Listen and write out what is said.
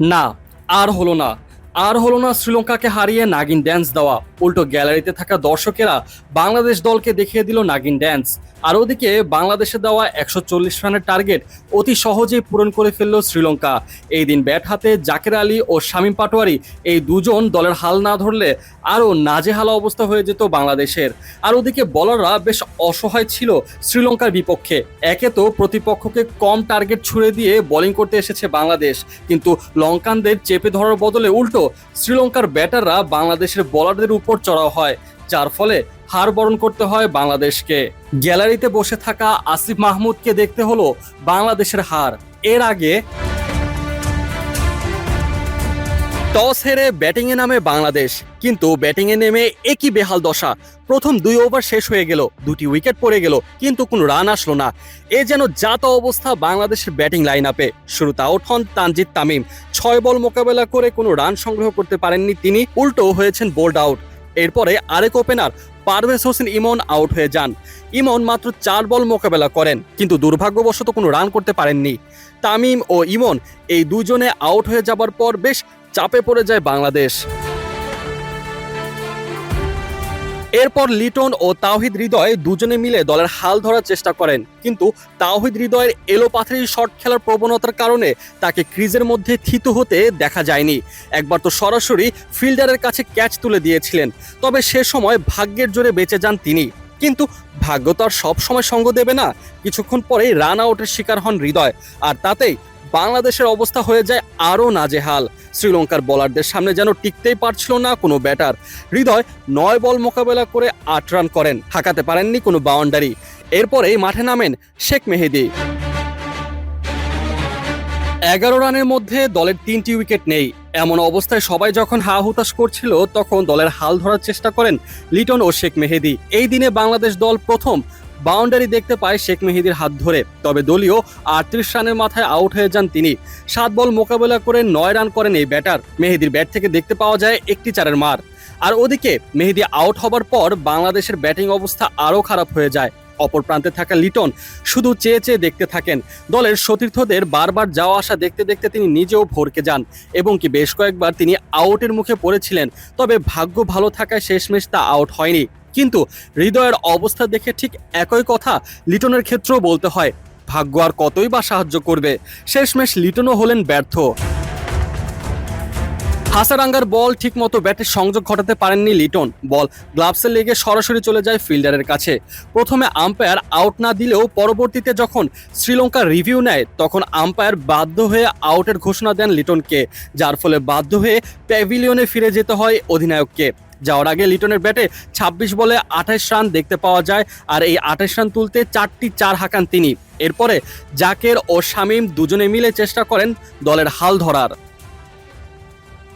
না আর হলো না। আর হলো না শ্রীলঙ্কাকে হারিয়ে নাগিন ড্যান্স দেওয়া। উল্টো গ্যালারিতে থাকা দর্শকেরা বাংলাদেশ দলকে দেখিয়ে দিল নাগিন ড্যান্স। আর ওদিকে বাংলাদেশে দেওয়া একশো চল্লিশ রানের টার্গেট অতি সহজেই পূরণ করে ফেলল শ্রীলঙ্কা। এই দিন ব্যাট হাতে জাকের আলী ও শামীম পাটোয়ারি এই দুজন দলের হাল না ধরলে আরও নাজেহালা অবস্থা হয়ে যেত বাংলাদেশের। আর ওদিকে বলাররা বেশ অসহায় ছিল শ্রীলঙ্কার বিপক্ষে। একে তো প্রতিপক্ষকে কম টার্গেট ছুড়ে দিয়ে বোলিং করতে এসেছে বাংলাদেশ। কিন্তু লঙ্কানদের চেপে ধরার বদলে উল্টো শ্রীলঙ্কার ব্যাটাররা বাংলাদেশের বোলারদের উপর চড়াও হয়, যার ফলে হার বরণ করতে হয় বাংলাদেশকে। গ্যালারিতে বসে থাকা আসিফ মাহমুদকে দেখতে হলো বাংলাদেশের হার। এর আগে টস হেরে ব্যাটিংয়ে নামে বাংলাদেশ। কিন্তু ব্যাটিংয়ে নেমে একই বেহাল দশা। প্রথম দুই ওভার শেষ হয়ে গেল, দুটি উইকেট পড়ে গেল, কিন্তু কোনো রান আসলো না। এ যেন জাত অবস্থা বাংলাদেশের ব্যাটিং লাইন আপে শুরুতে আউট হন তানজিদ তামিম। ছয় বল মোকাবেলা করে কোনো রান সংগ্রহ করতে পারেননি তিনি, উল্টো হয়েছেন বোল্ড আউট এরপরে আরেক ওপেনার পারভেজ হোসেন ইমন আউট হয়ে যান। ইমন মাত্র চার বল মোকাবেলা করেন, কিন্তু দুর্ভাগ্যবশত কোনো রান করতে পারেননি। তামিম ও ইমন এই দুজনে আউট হয়ে যাবার পর বেশ চাপে পড়ে যায় বাংলাদেশ। এরপর লিটন ও তাওহিদ হৃদয় দুজনে মিলে দলের হাল ধরার চেষ্টা করেন। কিন্তু তাওহিদ হৃদয়ের এলোপাথারি শট খেলার প্রবণতার কারণে তাকে ক্রিজের মধ্যে থিত হতে দেখা যায়নি। একবার তো সরাসরি ফিল্ডারের কাছে ক্যাচ তুলে দিয়েছিলেন। তবে সে সময় ভাগ্যের জোরে বেঁচে যান তিনি। কিন্তু ভাগ্য তো আর সবসময় সঙ্গ দেবে না। কিছুক্ষণ পরেই রান আউটের শিকার হন হৃদয়। আর তাতেই বাংলাদেশের অবস্থা হয়ে যায় আরও নাজেহাল। শ্রীলঙ্কার বোলারদের সামনে যেন টিকতেই পারছিল না কোনো ব্যাটার। হৃদয় নয় বল মোকাবেলা করে আট রান করেন, হাঁকাতে পারেননি কোনো বাউন্ডারি। এরপরেই মাঠে নামেন শেখ মেহেদি। এগারো রানের মধ্যে দলের তিনটি উইকেট নেই। এমন অবস্থায় সবাই যখন হা হুতাশ করছিল, তখন দলের হাল ধরার চেষ্টা করেন লিটন ও শেখ মেহেদি। এই দিনে বাংলাদেশ দল প্রথম বাউন্ডারি দেখতে পায় শেখ মেহেদির হাত ধরে। তবে দলীয় আটত্রিশ রানের মাথায় আউট হয়ে যান তিনি। সাত বল মোকাবেলা করে নয় রান করেন এই ব্যাটার। মেহেদির ব্যাট থেকে দেখতে পাওয়া যায় একটি চারের মার। আর ওদিকে মেহেদি আউট হবার পর বাংলাদেশের ব্যাটিং অবস্থা আরও খারাপ হয়ে যায়। অপর প্রান্তে থাকা লিটন শুধু চেয়ে চেয়ে দেখতে থাকেন। দলের সতীর্থদের বারবার যাওয়া আসা দেখতে দেখতে তিনি নিজেও ভরকে যান এবং কি বেশ কয়েকবার তিনি আউটের মুখে পড়েছিলেন। তবে ভাগ্য ভালো থাকায় শেষমেশ তা আউট হয়নি। কিন্তু হৃদয়ের অবস্থা দেখে ঠিক একই কথা লিটনের ক্ষেত্রেও বলতে হয়, ভাগ্য আর কতই বা সাহায্য করবে? শেষমেশ লিটনও হলেন ব্যর্থ। হাসারাঙ্গার বল ঠিকমতো ব্যাটে সংযোগ ঘটাতে পারেননি লিটন। বল গ্লাভসে লেগে সরাসরি চলে যায় ফিল্ডারের কাছে। প্রথমে আম্পায়ার আউট না দিলেও পরবর্তীতে যখন শ্রীলঙ্কা রিভিউ নেয়, তখন আম্পায়ার বাধ্য হয়ে আউটের ঘোষণা দেন লিটনকে, যার ফলে বাধ্য হয়ে প্যাভিলিয়নে ফিরে যেতে হয় অধিনায়ককে। যাওয়ার আগে লিটনের ব্যাটে ২৬ বলে আঠাশ রান দেখতে পাওয়া যায়, আর এই আঠাশ রান তুলতে চারটি চার হাঁকান তিনি। এরপরে জাকের ও শামীম দুজনে মিলে চেষ্টা করেন দলের হাল ধরার।